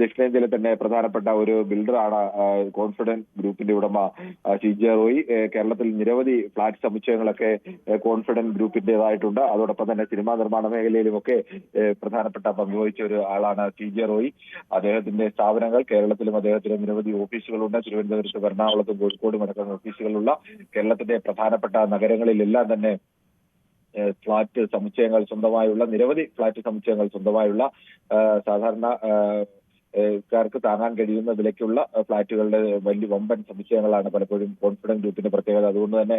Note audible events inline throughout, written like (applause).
ദക്ഷിണേന്ത്യയിലെ തന്നെ പ്രധാനപ്പെട്ട ഒരു ബിൽഡറാണ് കോൺഫിഡൻസ് ഗ്രൂപ്പിന്റെ ഉടമ സി ജെ റോയി. കേരളത്തിൽ നിരവധി ഫ്ളാറ്റ് സമുച്ചയങ്ങളൊക്കെ കോൺഫിഡൻസ് ഗ്രൂപ്പിന്റേതായിട്ടുണ്ട്. അതോടൊപ്പം തന്നെ സിനിമാ നിർമ്മാണ മേഖലയിലുമൊക്കെ പ്രധാനപ്പെട്ട പങ്കുവഹിച്ച ഒരു ആളാണ് സി ജെ റോയി. അദ്ദേഹത്തിന്റെ സ്ഥാപനങ്ങൾ കേരളത്തിലും അദ്ദേഹത്തിന് നിരവധി ഓഫീസുകളുണ്ട്. തിരുവനന്തപുരത്ത് എറണാകുളത്തും കോഴിക്കോടും അടക്കം ഓഫീസുകളുള്ള കേരളത്തിന്റെ പ്രധാനപ്പെട്ട നഗരങ്ങളിലെല്ലാം തന്നെ ഫ്ളാറ്റ് സമുച്ചയങ്ങൾ സ്വന്തമായുള്ള നിരവധി ഫ്ളാറ്റ് സമുച്ചയങ്ങൾ സ്വന്തമായുള്ള സാധാരണ ക്കാർക്ക് താങ്ങാൻ കഴിയുന്ന വിലയ്ക്കുള്ള ഫ്ളാറ്റുകളുടെ വലിയ വമ്പൻ സമുച്ചയങ്ങളാണ് പലപ്പോഴും കോൺഫിഡൻസ് ഗ്രൂപ്പിന്റെ പ്രത്യേകത. അതുകൊണ്ട് തന്നെ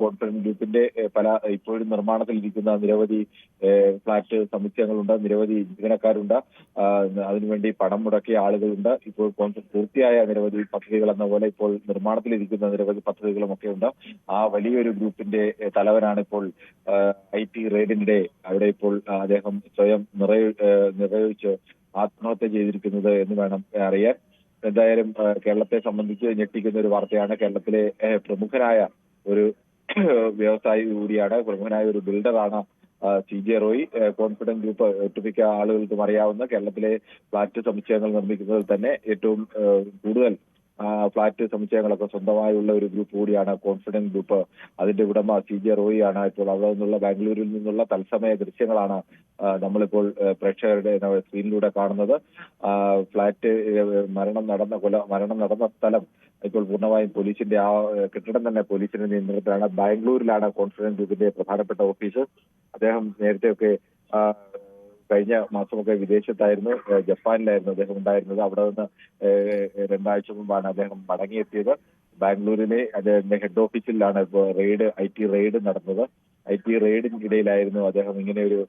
കോൺഫിഡൻസ് ഗ്രൂപ്പിന്റെ പല ഇപ്പോഴും നിർമ്മാണത്തിലിരിക്കുന്ന നിരവധി ഫ്ളാറ്റ് സമുച്ചയങ്ങളുണ്ട് നിരവധി ജീവനക്കാരുണ്ട് അതിനുവേണ്ടി പണം മുടക്കിയ ആളുകളുണ്ട്. ഇപ്പോൾ പൂർത്തിയായ നിരവധി പദ്ധതികൾ എന്ന പോലെ ഇപ്പോൾ നിർമ്മാണത്തിലിരിക്കുന്ന നിരവധി പദ്ധതികളും ഒക്കെ ഉണ്ട്. ആ വലിയൊരു ഗ്രൂപ്പിന്റെ തലവനാണ് ഇപ്പോൾ ഐ ടി റെയ്ഡിനിടെ അവിടെ ഇപ്പോൾ അദ്ദേഹം സ്വയം നിറയു ഏഹ് നിർവഹിച്ച് ആത്മഹത്യ ചെയ്തിരിക്കുന്നത് എന്ന് വേണം അറിയാൻ. എന്തായാലും കേരളത്തെ സംബന്ധിച്ച് ഞെട്ടിക്കുന്ന ഒരു വാർത്തയാണ് കേരളത്തിലെ പ്രമുഖനായ ഒരു (clears throat) വ്യവസായി കൂടിയാണ്. പ്രമുഖനായ ഒരു ബിൽഡറാണ് C J Roy. Confidence group ഒട്ടുമിക്ക ആളുകൾക്കും അറിയാവുന്ന കേരളത്തിലെ ഫ്ളാറ്റ് സമുച്ചയങ്ങൾ നിർമ്മിക്കുന്നതിൽ തന്നെ ഏറ്റവും കൂടുതൽ ഫ്ളാറ്റ് സമുച്ചയങ്ങളൊക്കെ സ്വന്തമായുള്ള ഒരു ഗ്രൂപ്പ് കൂടിയാണ് കോൺഫിഡൻസ് ഗ്രൂപ്പ് അതിന്റെ ഉടമ സി ജെ റോയി ആണ്. ഇപ്പോൾ അവിടെ നിന്നുള്ള ബാംഗ്ലൂരിൽ നിന്നുള്ള തത്സമയ ദൃശ്യങ്ങളാണ് നമ്മളിപ്പോൾ പ്രേക്ഷകരുടെ സ്ക്രീനിലൂടെ കാണുന്നത്. ഫ്ളാറ്റ് മരണം നടന്ന കൊല മരണം നടന്ന സ്ഥലം ഇപ്പോൾ പൂർണമായും പോലീസിന്റെ ആ കെട്ടിടം തന്നെ പോലീസിന്റെ നിയന്ത്രണത്തിലാണ് ബാംഗ്ലൂരിലാണ് കോൺഫിഡൻസ് ഗ്രൂപ്പിന്റെ പ്രധാനപ്പെട്ട ഓഫീസ്. അദ്ദേഹം നേരത്തെയൊക്കെ കഴിഞ്ഞ മാസമൊക്കെ വിദേശത്തായിരുന്നു ജപ്പാനിലായിരുന്നു അദ്ദേഹം ഉണ്ടായിരുന്നത്. അവിടെ നിന്ന് രണ്ടാഴ്ച മുമ്പാണ് അദ്ദേഹം മടങ്ങിയെത്തിയത്. ബാംഗ്ലൂരിലെ അദ്ദേഹത്തിന്റെ ഹെഡ് ഓഫീസിലാണ് ഇപ്പോൾ റെയ്ഡ് ഐ ടി റെയ്ഡ് നടന്നത്. ഐ ടി റെയ്ഡിനിടയിലായിരുന്നു അദ്ദേഹം ഇങ്ങനെ ഒരു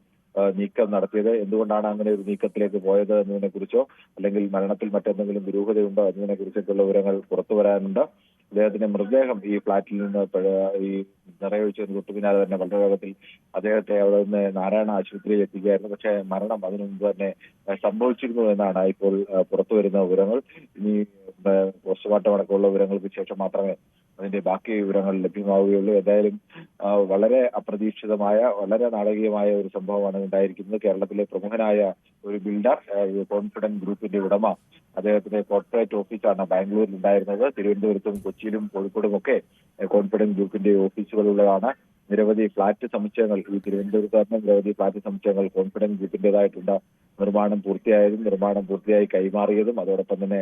നീക്കം നടത്തിയത്. എന്തുകൊണ്ടാണ് അങ്ങനെ ഒരു നീക്കത്തിലേക്ക് പോയത് എന്നതിനെ കുറിച്ചോ അല്ലെങ്കിൽ മരണത്തിൽ മറ്റെന്തെങ്കിലും ദുരൂഹതയുണ്ടോ എന്നതിനെ കുറിച്ചൊക്കെയുള്ള വിവരങ്ങൾ പുറത്തു വരാനുണ്ട്. അദ്ദേഹത്തിന്റെ മൃതദേഹം ഈ ഫ്ളാറ്റിൽ നിന്ന് ഈ നിറയൊഴിച്ചതിന് തൊട്ടു പിന്നാലെ തന്നെ വളരെ വേഗത്തിൽ അദ്ദേഹത്തെ അവിടെ നിന്ന് നാരായണ ആശുപത്രിയിൽ എത്തിക്കുകയായിരുന്നു. പക്ഷേ മരണം അതിനു മുമ്പ് തന്നെ സംഭവിച്ചിരുന്നു എന്നാണ് ഇപ്പോൾ പുറത്തു വരുന്ന വിവരങ്ങൾ. ഇനി പോസ്റ്റ്മോർട്ടം അടക്കമുള്ള വിവരങ്ങൾക്ക് ശേഷം മാത്രമേ അതിന്റെ ബാക്കി വിവരങ്ങൾ ലഭ്യമാവുകയുള്ളൂ. എന്തായാലും വളരെ അപ്രതീക്ഷിതമായ വളരെ നാടകീയമായ ഒരു സംഭവമാണ് ഉണ്ടായിരിക്കുന്നത്. കേരളത്തിലെ പ്രമുഖനായ ഒരു ബിൽഡർ കോൺഫിഡന്റ് ഗ്രൂപ്പിന്റെ ഉടമ അദ്ദേഹത്തിന്റെ കോർപ്പറേറ്റ് ഓഫീസാണ് ബാംഗ്ലൂരിൽ ഉണ്ടായിരുന്നത്. തിരുവനന്തപുരത്തും കൊച്ചിയിലും കോഴിക്കോടും ഒക്കെ കോൺഫിഡന്റ് ഗ്രൂപ്പിന്റെ ഓഫീസുകളുള്ളതാണ്. നിരവധി ഫ്ളാറ്റ് സമുച്ചയങ്ങൾ ഈ തിരുവനന്തപുരത്ത് നിരവധി ഫ്ളാറ്റ് സമുച്ചയങ്ങൾ കോൺഫിഡൻസ് ഗ്രൂപ്പിന്റേതായിട്ടുണ്ട്. നിർമ്മാണം പൂർത്തിയായതും നിർമ്മാണം പൂർത്തിയായി കൈമാറിയതും അതോടൊപ്പം തന്നെ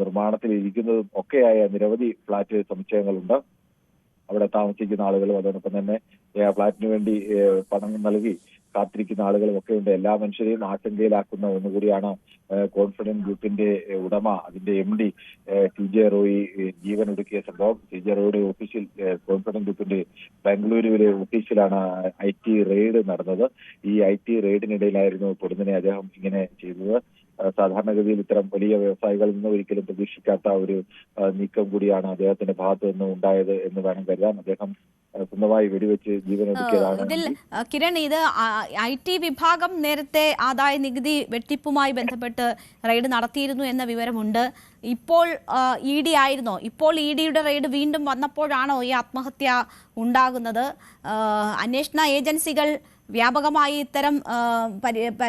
നിർമ്മാണത്തിൽ ഇരിക്കുന്നതും ഒക്കെയായ നിരവധി ഫ്ളാറ്റ് സമുച്ചയങ്ങളുണ്ട്. അവിടെ താമസിക്കുന്ന ആളുകളും അതോടൊപ്പം തന്നെ ഫ്ളാറ്റിന് വേണ്ടി പണം നൽകി കാത്തിരിക്കുന്ന ആളുകളും ഒക്കെ ഉണ്ട്. എല്ലാ മനുഷ്യരെയും ആശങ്കയിലാക്കുന്ന ഒന്നുകൂടിയാണ് കോൺഫിഡൻസ് ഗ്രൂപ്പിന്റെ ഉടമ അതിന്റെ M D T J Roy ജീവൻ ഒടുക്കിയ സംഭവം. ടി ജെ റോയുടെ ഓഫീസിൽ കോൺഫിഡൻസ് ഗ്രൂപ്പിന്റെ ബാംഗ്ലൂരുവിലെ ഓഫീസിലാണ് ഐ ടി റെയ്ഡ് നടന്നത്. ഈ ഐ ടി റെയ്ഡിനിടയിലായിരുന്നു പൊടുന്നനെ അദ്ദേഹം ഇങ്ങനെ ചെയ്തത്. സാധാരണഗതിയിൽ ഇത്തരം വലിയ വ്യവസായികളിൽ നിന്ന് ഒരിക്കലും പ്രതീക്ഷിക്കാത്ത ഒരു നീക്കം കൂടിയാണ് അദ്ദേഹത്തിന്റെ ഭാഗത്ത് നിന്ന് ഉണ്ടായത് എന്ന് വേണം കരുതാൻ. അദ്ദേഹം സ്വന്തമായി വെടിവെച്ച് ജീവൻ ഒടുക്കിയതാണ് ഇതിൽ കിരൺ ഇത് ഐ ടി വിഭാഗം നേരത്തെ ആദായ നികുതി വെട്ടിപ്പുമായി ബന്ധപ്പെട്ട് റെയ്ഡ് നടത്തിയിരുന്നു എന്ന വിവരമുണ്ട്. ഇപ്പോൾ ഇ ഡി ആയിരുന്നോ? ഇപ്പോൾ ഇ ഡിയുടെ റെയ്ഡ് വീണ്ടും വന്നപ്പോഴാണോ ഈ ആത്മഹത്യ ഉണ്ടാകുന്നത്? അന്വേഷണ ഏജൻസികൾ വ്യാപകമായി ഇത്തരം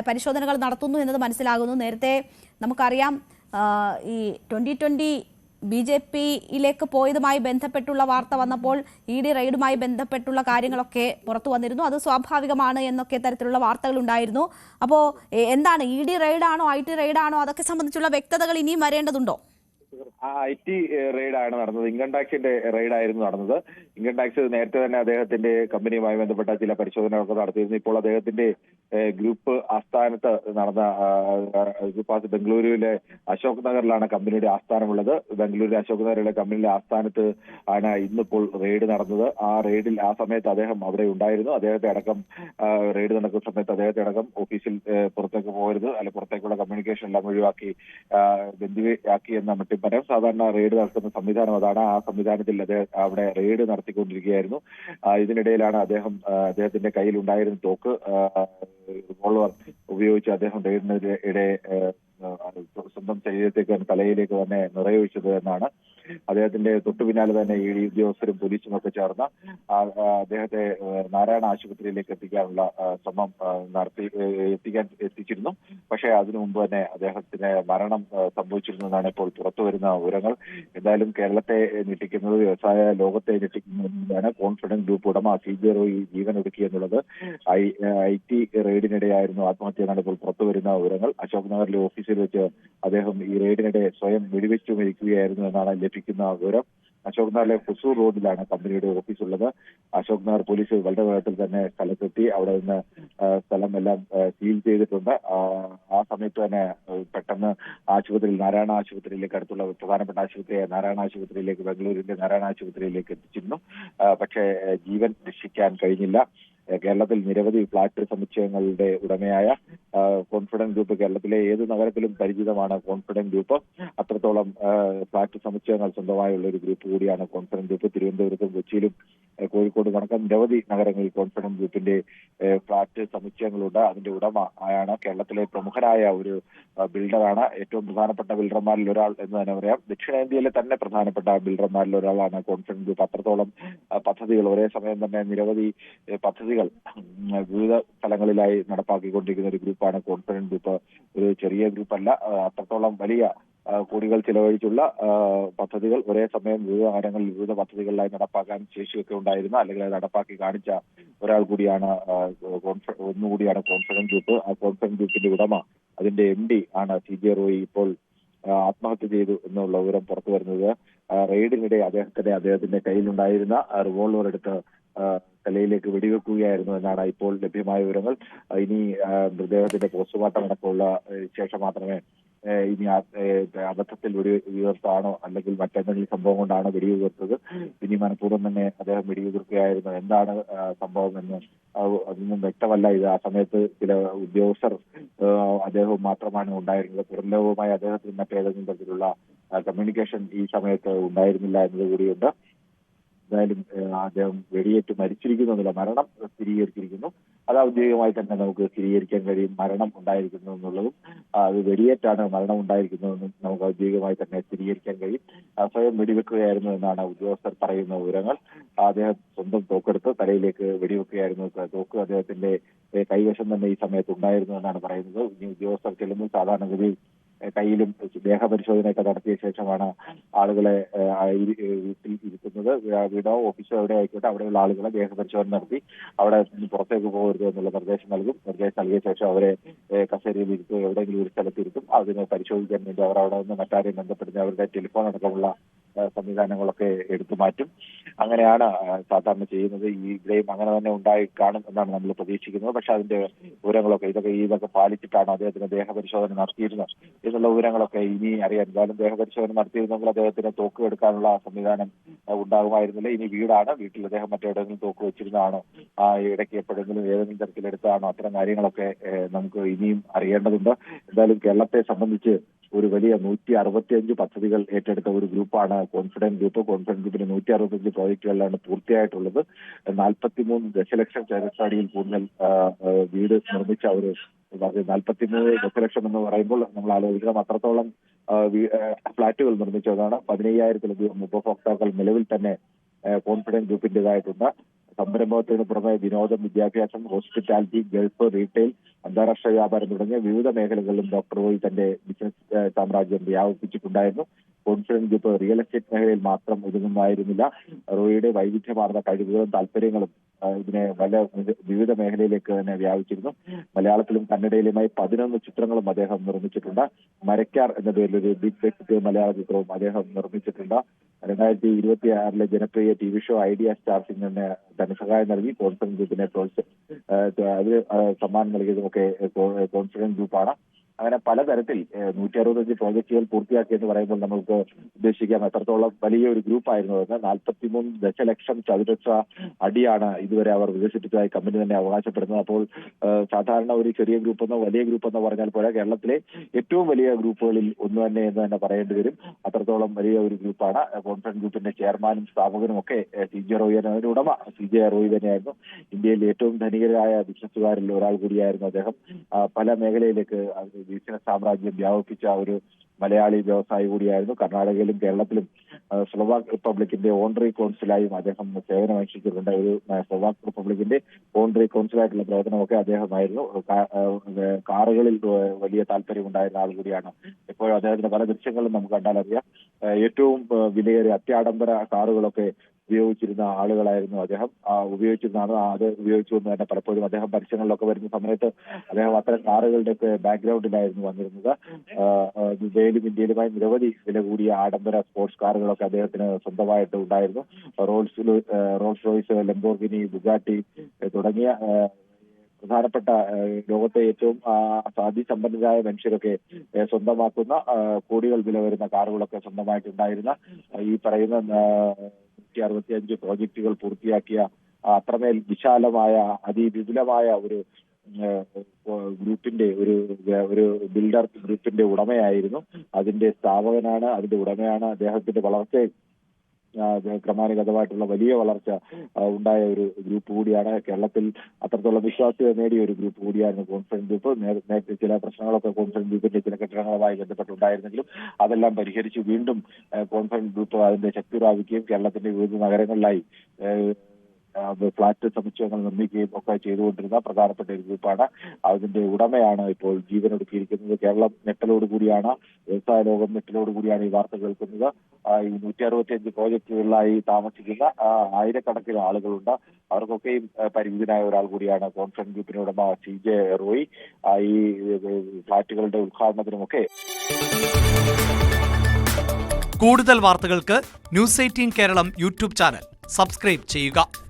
പരിശോധനകൾ നടത്തുന്നു എന്നത് മനസ്സിലാകുന്നു. നേരത്തെ നമുക്കറിയാം ഈ ട്വന്റി ട്വന്റി ബി ജെ പിയിലേക്ക് പോയതുമായി ബന്ധപ്പെട്ടുള്ള വാർത്ത വന്നപ്പോൾ ഇ ഡി റെയ്ഡുമായി ബന്ധപ്പെട്ടുള്ള കാര്യങ്ങളൊക്കെ പുറത്തു വന്നിരുന്നു. അത് സ്വാഭാവികമാണ് എന്നൊക്കെ തരത്തിലുള്ള വാർത്തകൾ ഉണ്ടായിരുന്നു അപ്പോൾ എന്താണ് ഇ ഡി റെയ്ഡാണോ ഐ ടി റെയ്ഡാണോ അതൊക്കെ സംബന്ധിച്ചുള്ള വ്യക്തതകൾ ഇനിയും വരേണ്ടതുണ്ടോ? ആ ഐ ടി ആണ് നടന്നത്. ഇൻകം ടാക്സിന്റെ റെയ്ഡ് ആയിരുന്നു നടന്നത്. ഇൻകം ടാക്സ് നേരത്തെ തന്നെ അദ്ദേഹത്തിന്റെ കമ്പനിയുമായി ബന്ധപ്പെട്ട ചില പരിശോധനകളൊക്കെ നടത്തിയിരുന്നു. ഇപ്പോൾ അദ്ദേഹത്തിന്റെ ഗ്രൂപ്പ് ആസ്ഥാനത്ത് നടന്ന ഗ്രൂപ്പ് ബംഗളൂരുവിലെ അശോക് നഗറിലാണ് കമ്പനിയുടെ ആസ്ഥാനമുള്ളത്. ബംഗളൂരു അശോക് നഗറിലെ കമ്പനിയുടെ ആസ്ഥാനത്ത് ആണ് ഇന്നിപ്പോൾ റെയ്ഡ് നടന്നത്. ആ റെയ്ഡിൽ ആ സമയത്ത് അദ്ദേഹം അവിടെ ഉണ്ടായിരുന്നു. അദ്ദേഹത്തെ അടക്കം റെയ്ഡ് നടക്കുന്ന സമയത്ത് അദ്ദേഹത്തെ അടക്കം ഓഫീസിൽ പുറത്തേക്ക് പോകരുത്. അല്ല പുറത്തേക്കുള്ള കമ്മ്യൂണിക്കേഷൻ എല്ലാം ഒഴിവാക്കി ആ, ബന്ദിയാക്കി എന്ന മറ്റും പറയാം സാധാരണ റെയ്ഡ് നടത്തുന്ന സംവിധാനം അതാണ് ആ സംവിധാനത്തിൽ അദ്ദേഹം അവിടെ റെയ്ഡ് നടത്തിക്കൊണ്ടിരിക്കുകയായിരുന്നു. ഇതിനിടയിലാണ് അദ്ദേഹം അദ്ദേഹത്തിന്റെ കയ്യിൽ ഉണ്ടായിരുന്ന തോക്ക് റിവോൾവർ ഉപയോഗിച്ച് അദ്ദേഹം റെയ്ഡിനെതിരെ സ്വന്തം ശരീരത്തേക്ക് തലയിലേക്ക് തന്നെ നിറയൊഴിച്ചത് എന്നാണ്. അദ്ദേഹത്തിന്റെ തൊട്ടു പിന്നാലെ തന്നെ ഈ ഡി ഉദ്യോഗസ്ഥരും പോലീസും ഒക്കെ ചേർന്ന് അദ്ദേഹത്തെ നാരായണ ആശുപത്രിയിലേക്ക് എത്തിക്കാനുള്ള ശ്രമം നടത്തി എത്തിക്കാൻ എത്തിച്ചിരുന്നു. പക്ഷേ അതിനു മുമ്പ് തന്നെ അദ്ദേഹത്തിന് മരണം സംഭവിച്ചിരുന്നു എന്നാണ് ഇപ്പോൾ പുറത്തു വരുന്ന വിവരങ്ങൾ. എന്തായാലും കേരളത്തെ ഞെട്ടിക്കുന്നത് വ്യവസായ ലോകത്തെ ഞെട്ടിക്കുന്നതാണ്. കോൺഫിഡൻസ് ഗ്രൂപ്പ് ഉടമ സി ജെ റോയി ജീവൻ ഒടുക്കി എന്നുള്ളത്. ഐ ടി റെയ്ഡിനിടെയായിരുന്നു ആത്മഹത്യ എന്നാണ് ഇപ്പോൾ പുറത്തു വരുന്ന വിവരങ്ങൾ അശോക് നഗറിലെ ഓഫീസിൽ വെച്ച് അദ്ദേഹം ഈ റെയ്ഡിനിടെ സ്വയം വെടിവെച്ചു മരിക്കുകയായിരുന്നു എന്നാണ് ലഭിക്കുന്ന വിവരം. അശോക് നഗറിലെ ഹുസൂർ റോഡിലാണ് കമ്പനിയുടെ ഓഫീസ് ഉള്ളത്. അശോക് നഗർ പോലീസ് വളരെ വേഗത്തിൽ തന്നെ സ്ഥലത്തെത്തി. അവിടെ നിന്ന് സ്ഥലം എല്ലാം സീൽ ചെയ്തിട്ടുണ്ട്. ആ, സമയത്ത് തന്നെ പെട്ടെന്ന് ആശുപത്രിയിൽ നാരായണ ആശുപത്രിയിലേക്ക് അടുത്തുള്ള പ്രധാനപ്പെട്ട ആശുപത്രിയായ നാരായണ ആശുപത്രിയിലേക്ക് ബംഗളൂരുവിന്റെ നാരായണ ആശുപത്രിയിലേക്ക് എത്തിച്ചിരുന്നു. പക്ഷേ ജീവൻ രക്ഷിക്കാൻ കഴിഞ്ഞില്ല. കേരളത്തിൽ നിരവധി ഫ്ളാറ്റ് സമുച്ചയങ്ങളുടെ ഉടമയായ കോൺഫിഡൻസ് ഗ്രൂപ്പ് കേരളത്തിലെ ഏത് നഗരത്തിലും പരിചിതമാണ് കോൺഫിഡൻസ് ഗ്രൂപ്പ്. അത്രത്തോളം ഫ്ളാറ്റ് സമുച്ചയങ്ങൾ സ്വന്തമായുള്ള ഒരു ഗ്രൂപ്പ് കൂടിയാണ് കോൺഫിഡൻസ് ഗ്രൂപ്പ്. തിരുവനന്തപുരത്തും കൊച്ചിയിലും കോഴിക്കോട് അടക്കം നിരവധി നഗരങ്ങളിൽ കോൺഫിഡൻസ് ഗ്രൂപ്പിന്റെ ഫ്ളാറ്റ് സമുച്ചയങ്ങളുണ്ട്. അതിന്റെ ഉടമ ആയാണ് കേരളത്തിലെ പ്രമുഖനായ ഒരു ബിൽഡറാണ്. ഏറ്റവും പ്രധാനപ്പെട്ട ബിൽഡർമാരിൽ ഒരാൾ എന്ന് തന്നെ പറയാം. ദക്ഷിണേന്ത്യയിലെ തന്നെ പ്രധാനപ്പെട്ട ബിൽഡർമാരിൽ ഒരാളാണ് കോൺഫിഡൻസ് ഗ്രൂപ്പ്. അത്രത്തോളം പദ്ധതികൾ ഒരേ സമയം തന്നെ നിരവധി ഏ, പദ്ധതികൾ വിവിധ സ്ഥലങ്ങളിലായി നടപ്പാക്കിക്കൊണ്ടിരിക്കുന്ന ഒരു ഗ്രൂപ്പാണ് കോൺഫിഡൻസ് ഗ്രൂപ്പ് ഒരു ചെറിയ ഗ്രൂപ്പല്ല. അത്രത്തോളം വലിയ കോടികൾ ചെലവഴിച്ചുള്ള പദ്ധതികൾ ഒരേ സമയം വിവിധ നഗരങ്ങളിൽ വിവിധ പദ്ധതികളിലായി നടപ്പാക്കാൻ ശേഷിയൊക്കെ ഉണ്ടായിരുന്ന അല്ലെങ്കിൽ അത് നടപ്പാക്കി കാണിച്ച ഒരാൾ കൂടിയാണ് ഒന്നുകൂടിയാണ് കോൺഫിഡൻസ് ഗ്രൂപ്പ്. ആ കോൺഫിഡൻസ് ഗ്രൂപ്പിന്റെ ഉടമ അതിന്റെ എം ഡി ആണ് സി ജെ റോയി ഇപ്പോൾ ആത്മഹത്യ ചെയ്തു എന്നുള്ള വിവരം പുറത്തു വരുന്നത്. റെയ്ഡിനിടെ അദ്ദേഹത്തിന്റെ അദ്ദേഹത്തിന്റെ കയ്യിലുണ്ടായിരുന്ന റിവോൾവർ എടുത്ത് തലയിലേക്ക് വെടിവെക്കുകയായിരുന്നു എന്നാണ് ഇപ്പോൾ ലഭ്യമായ വിവരങ്ങൾ. ഇനി മൃതദേഹത്തിന്റെ പോസ്റ്റ്മോർട്ടം അടക്കമുള്ള ശേഷം മാത്രമേ ഇനി അബദ്ധത്തിൽ വെടി അല്ലെങ്കിൽ മറ്റെന്തെങ്കിലും സംഭവം കൊണ്ടാണോ വെടിയുതിർത്തത് ഇനി മനഃപൂർവം തന്നെ അദ്ദേഹം വെടിയുതിർക്കുകയായിരുന്നു എന്താണ് സംഭവം എന്ന് അതൊന്നും വ്യക്തമല്ല. ഇത് ആ സമയത്ത് ചില ഉദ്യോഗസ്ഥർ അദ്ദേഹവും മാത്രമാണ് ഉണ്ടായിരുന്നത്. പുറം ലോകവുമായി അദ്ദേഹത്തിന് മറ്റേതെങ്കിലും തരത്തിലുള്ള കമ്മ്യൂണിക്കേഷൻ ഈ സമയത്ത് ഉണ്ടായിരുന്നില്ല എന്നത് കൂടിയുണ്ട്. എന്തായാലും അദ്ദേഹം വെടിയേറ്റ് മരിച്ചിരിക്കുന്നു എന്നുള്ള മരണം സ്ഥിരീകരിച്ചിരിക്കുന്നു. അത് ഔദ്യോഗികമായി തന്നെ നമുക്ക് സ്ഥിരീകരിക്കാൻ കഴിയും. മരണം ഉണ്ടായിരിക്കുന്നു എന്നുള്ളതും അത് വെടിയേറ്റാണ് മരണം ഉണ്ടായിരിക്കുന്നതെന്നും നമുക്ക് ഔദ്യോഗികമായി തന്നെ സ്ഥിരീകരിക്കാൻ കഴിയും. സ്വയം വെടിവെക്കുകയായിരുന്നു എന്നാണ് ഉദ്യോഗസ്ഥർ പറയുന്ന വിവരങ്ങൾ. അദ്ദേഹം സ്വന്തം തോക്കെടുത്ത് തലയിലേക്ക് വെടിവെക്കുകയായിരുന്നു. തോക്ക് അദ്ദേഹത്തിന്റെ കൈവശം തന്നെ ഈ സമയത്ത് ഉണ്ടായിരുന്നു എന്നാണ് പറയുന്നത്. ഇനി ഉദ്യോഗസ്ഥർ ചെല്ലുമ്പോൾ സാധാരണഗതിയിൽ കയ്യിലും ദേഹപരിശോധനയൊക്കെ നടത്തിയ ശേഷമാണ് ആളുകളെ വീട്ടിൽ ഇരുത്തുന്നത്. വീടോ ഓഫീസോ എവിടെ ആയിക്കോട്ടെ അവിടെയുള്ള ആളുകളെ ദേഹപരിശോധന നടത്തി അവിടെ പുറത്തേക്ക് പോകരുത് എന്നുള്ള നിർദ്ദേശം നൽകും. നിർദ്ദേശം നൽകിയ ശേഷം അവരെ കസേരയിൽ ഇരുത്തും എവിടെയെങ്കിലും ഒരു സ്ഥലത്ത് ഇരുത്തും. അതിനെ പരിശോധിക്കാൻ വേണ്ടി അവർ അവിടെ നിന്ന് മറ്റാരെയും ബന്ധപ്പെടുന്ന അവരുടെ ടെലിഫോൺ അടക്കമുള്ള സംവിധാനങ്ങളൊക്കെ എടുത്തു മാറ്റും. അങ്ങനെയാണ് സാധാരണ ചെയ്യുന്നത്. ഈ ഇവിടെയും അങ്ങനെ തന്നെ ഉണ്ടായി കാണും എന്നാണ് നമ്മൾ പ്രതീക്ഷിക്കുന്നത്. പക്ഷെ അതിന്റെ വിവരങ്ങളൊക്കെ ഇതൊക്കെ ഇതൊക്കെ പാലിച്ചിട്ടാണ് അദ്ദേഹത്തിന് ദേഹപരിശോധന നടത്തിയിരുന്നത്. എന്നുള്ള വിവരങ്ങളൊക്കെ ഇനി അറിയാൻ എന്തായാലും ദേഹപരിശോധന നടത്തിയിരുന്നെങ്കിൽ അദ്ദേഹത്തിന് തോക്ക് എടുക്കാനുള്ള സംവിധാനം ഉണ്ടാകുമായിരുന്നില്ല. ഇനി വീടാണ്. വീട്ടിൽ അദ്ദേഹം മറ്റെവിടെയെങ്കിലും തോക്ക് വെച്ചിരുന്നതാണോ ഇടയ്ക്ക് എപ്പോഴെങ്കിലും ഏതെങ്കിലും തരത്തിലെടുത്താണോ അത്തരം കാര്യങ്ങളൊക്കെ നമുക്ക് ഇനിയും അറിയേണ്ടതുണ്ട്. എന്തായാലും കേരളത്തെ സംബന്ധിച്ച് ഒരു വലിയ നൂറ്റി അറുപത്തിയഞ്ച് പദ്ധതികൾ ഏറ്റെടുത്ത ഒരു ഗ്രൂപ്പാണ് കോൺഫിഡൻസ് ഗ്രൂപ്പ്. കോൺഫിഡൻസ് ഗ്രൂപ്പിന് നൂറ്റി അറുപത്തിയഞ്ച് പ്രോജക്റ്റുകളിലാണ് പൂർത്തിയായിട്ടുള്ളത്. നാൽപ്പത്തിമൂന്ന് ദശലക്ഷം ചതുരശ്ര അടിയിൽ കൂടുതൽ വീട് നിർമ്മിച്ച ഒരു നാൽപ്പത്തിമൂന്ന് ദശലക്ഷം എന്ന് പറയുമ്പോൾ നമ്മൾ ആലോചിക്കണം. അത്രത്തോളം ഫ്ലാറ്റുകൾ നിർമ്മിച്ചതാണ്. പതിനയ്യായിരത്തിലധികം ഉപഭോക്താക്കൾ നിലവിൽ തന്നെ കോൺഫിഡൻസ് ഗ്രൂപ്പിന്റേതായിട്ടുണ്ട്. സംരംഭത്തിന് പുറമെ വിനോദം വിദ്യാഭ്യാസം ഹോസ്പിറ്റാലിറ്റി ഗൾഫ് റീറ്റെയിൽ അന്താരാഷ്ട്ര വ്യാപാരം തുടങ്ങിയ വിവിധ മേഖലകളിലും ഡോക്ടർ റോയി തന്റെ ബിസിനസ് സാമ്രാജ്യം വ്യാപിപ്പിച്ചിട്ടുണ്ടായിരുന്നു. കോൺഫിഡൻസ് ഗ്രൂപ്പ് റിയൽ എസ്റ്റേറ്റ് മേഖലയിൽ മാത്രം ഒതുങ്ങുമായിരുന്നില്ല. റോയിയുടെ വൈവിധ്യമാർന്ന കഴിവുകളും താല്പര്യങ്ങളും ഇതിനെ പല വിവിധ- മേഖലയിലേക്ക് തന്നെ വ്യാപിച്ചിരുന്നു. മലയാളത്തിലും കന്നഡയിലുമായി പതിനൊന്ന് ചിത്രങ്ങളും അദ്ദേഹം നിർമ്മിച്ചിട്ടുണ്ട്. മരക്കാർ എന്ന പേരിൽ ഒരു ബിഗ് ബെസ്റ്റ് മലയാള ചിത്രവും അദ്ദേഹം നിർമ്മിച്ചിട്ടുണ്ട്. രണ്ടായിരത്തി ഇരുപത്തി ആറിലെ ജനപ്രിയ T V show Idea star singer തന്നെ ധനസഹായം നൽകി. കോൺഫിഡൻസ് ഗ്രൂപ്പിനെ പ്രോത്സാഹ സമ്മാനം നൽകിയതുമൊക്കെ കോൺഫിഡൻസ് ഗ്രൂപ്പാണ്. അങ്ങനെ പലതരത്തിൽ നൂറ്റി അറുപത്തഞ്ച് പ്രോജക്റ്റുകൾ പൂർത്തിയാക്കി എന്ന് പറയുമ്പോൾ നമുക്ക് ഉദ്ദേശിക്കാം. എത്രത്തോളം വലിയ ഒരു ഗ്രൂപ്പായിരുന്നു എന്ന് നാൽപ്പത്തിമൂന്ന് ദശലക്ഷം ചതുരശ്ര അടിയാണ് ഇതുവരെ അവർ വികസിപ്പിച്ചതായി കമ്പനി തന്നെ അവകാശപ്പെടുന്നത്. അപ്പോൾ സാധാരണ ഒരു ചെറിയ ഗ്രൂപ്പ് എന്നോ വലിയ ഗ്രൂപ്പ് എന്നോ പറഞ്ഞാൽ പോരാ കേരളത്തിലെ ഏറ്റവും വലിയ ഗ്രൂപ്പുകളിൽ ഒന്ന് തന്നെ എന്ന് തന്നെ പറയേണ്ടി വരും. അത്രത്തോളം വലിയ ഒരു ഗ്രൂപ്പാണ്. കോൺഫറൻസ് ഗ്രൂപ്പിന്റെ ചെയർമാനും സ്ഥാപകനും ഒക്കെ സി ജെ റോയി തന്നെ. അതിന്റെ ഉടമ സി ജെ റോയി തന്നെയായിരുന്നു. ഇന്ത്യയിലെ ഏറ്റവും ധനികരായ ബിസിനസ്സുകാരിൽ ഒരാൾ കൂടിയായിരുന്നു അദ്ദേഹം. പല മേഖലയിലേക്ക് ബിസിനസ് സാമ്രാജ്യം വ്യാപിപ്പിച്ച ഒരു മലയാളി വ്യവസായി കൂടിയായിരുന്നു. കർണാടകയിലും കേരളത്തിലും സ്ലോവാക് റിപ്പബ്ലിക്കിന്റെ ഓണറി കൗൺസിലായും അദ്ദേഹം സേവനമനുഷ്ഠിച്ചിട്ടുണ്ട് ഒരു സ്ലോവാക് റിപ്പബ്ലിക്കിന്റെ ഓണറി കൗൺസിലായിട്ടുള്ള പ്രവർത്തനമൊക്കെ അദ്ദേഹമായിരുന്നു. കാറുകളിൽ വലിയ താല്പര്യമുണ്ടായിരുന്ന ആൾ കൂടിയാണ്. ഇപ്പോഴും അദ്ദേഹത്തിന്റെ പല ദൃശ്യങ്ങളും നമുക്ക് കണ്ടാലറിയാം ഏറ്റവും വിലയേറിയ അത്യാഡംബര കാറുകളൊക്കെ ഉപയോഗിച്ചിരുന്ന ആളുകളായിരുന്നു അദ്ദേഹം. ഉപയോഗിച്ചിരുന്നതാണ് അത് ഉപയോഗിച്ചു എന്ന് തന്നെ പലപ്പോഴും അദ്ദേഹം പരസ്യങ്ങളിലൊക്കെ വരുന്ന സമയത്ത് അദ്ദേഹം അത്തരം കാറുകളുടെ ഒക്കെ ബാക്ക്ഗ്രൗണ്ടിലായിരുന്നു വന്നിരുന്നത്. ആ, ഇന്ത്യയിലുമായി നിരവധി വില കൂടിയ ആഡംബര സ്പോർട്സ് കാറുകളൊക്കെ അദ്ദേഹത്തിന് സ്വന്തമായിട്ട് ഉണ്ടായിരുന്നു. Rolls Rolls Royce Lamborghini Bugatti തുടങ്ങിയ പ്രധാനപ്പെട്ട ലോകത്തെ ഏറ്റവും അതിസമ്പന്നരായ മനുഷ്യരൊക്കെ സ്വന്തമാക്കുന്ന കോടികൾ വില വരുന്ന കാറുകളൊക്കെ സ്വന്തമായിട്ടുണ്ടായിരുന്ന ഈ പറയുന്ന നൂറ്റി അറുപത്തി അഞ്ച് പ്രോജക്റ്റുകൾ പൂർത്തിയാക്കിയ അത്രമേൽ വിശാലമായ അതിവിപുലമായ ഒരു ഗ്രൂപ്പിന്റെ ഒരു ഒരു ബിൽഡർ ഗ്രൂപ്പിന്റെ ഉടമയായിരുന്നു. അതിന്റെ സ്ഥാപകനാണ് അതിന്റെ ഉടമയാണ് അദ്ദേഹത്തിന്റെ വളർച്ചയെ ക്രമാനുഗതമായിട്ടുള്ള വലിയ വളർച്ച ഉണ്ടായ ഒരു ഗ്രൂപ്പ് കൂടിയാണ്. കേരളത്തിൽ അത്രത്തോളം വിശ്വാസ്യത നേടിയ ഒരു ഗ്രൂപ്പ് കൂടിയായിരുന്നു കോൺഫറൻസ് ഗ്രൂപ്പ്. നേരത്തെ ചില പ്രശ്നങ്ങളൊക്കെ കോൺഫറൻസ് ഗ്രൂപ്പിന്റെ ചില കെട്ടിടങ്ങളുമായി ബന്ധപ്പെട്ടുണ്ടായിരുന്നെങ്കിലും അതെല്ലാം പരിഹരിച്ച് വീണ്ടും കോൺഫറൻസ് ഗ്രൂപ്പ് അതിന്റെ ശക്തി പ്രാപിക്കുകയും കേരളത്തിന്റെ വിവിധ നഗരങ്ങളിലായി ഫ്ളാറ്റ് സമുച്ചയങ്ങൾ നിർമ്മിക്കുകയും ഒക്കെ ചെയ്തുകൊണ്ടിരുന്ന പ്രധാനപ്പെട്ട ഒരു ഗ്രൂപ്പാണ്. അതിന്റെ ഉടമയാണ് ഇപ്പോൾ ജീവനൊടുക്കിയിരിക്കുന്നത് കേരളം ഞെട്ടലോട് കൂടിയാണ്. വ്യവസായ ലോകം ഞെട്ടലോട് കൂടിയാണ് ഈ വാർത്ത കേൾക്കുന്നത്. ഈ നൂറ്റി അറുപത്തി അഞ്ച് പ്രോജക്റ്റുകളിലായി താമസിക്കുന്ന ആയിരക്കണക്കിന് ആളുകളുണ്ട്. അവർക്കൊക്കെയും പരിമിതനായ ഒരാൾ കൂടിയാണ് കോൺഫറൻസ് ഗ്രൂപ്പിന് ഉടമ സി ജെ റോയ്. ഈ ഫ്ളാറ്റുകളുടെ ഉദ്ഘാടനത്തിനുമൊക്കെ കൂടുതൽ വാർത്തകൾക്ക് news eighteen Keralam YouTube channel. Subscribe ചെയ്യുക.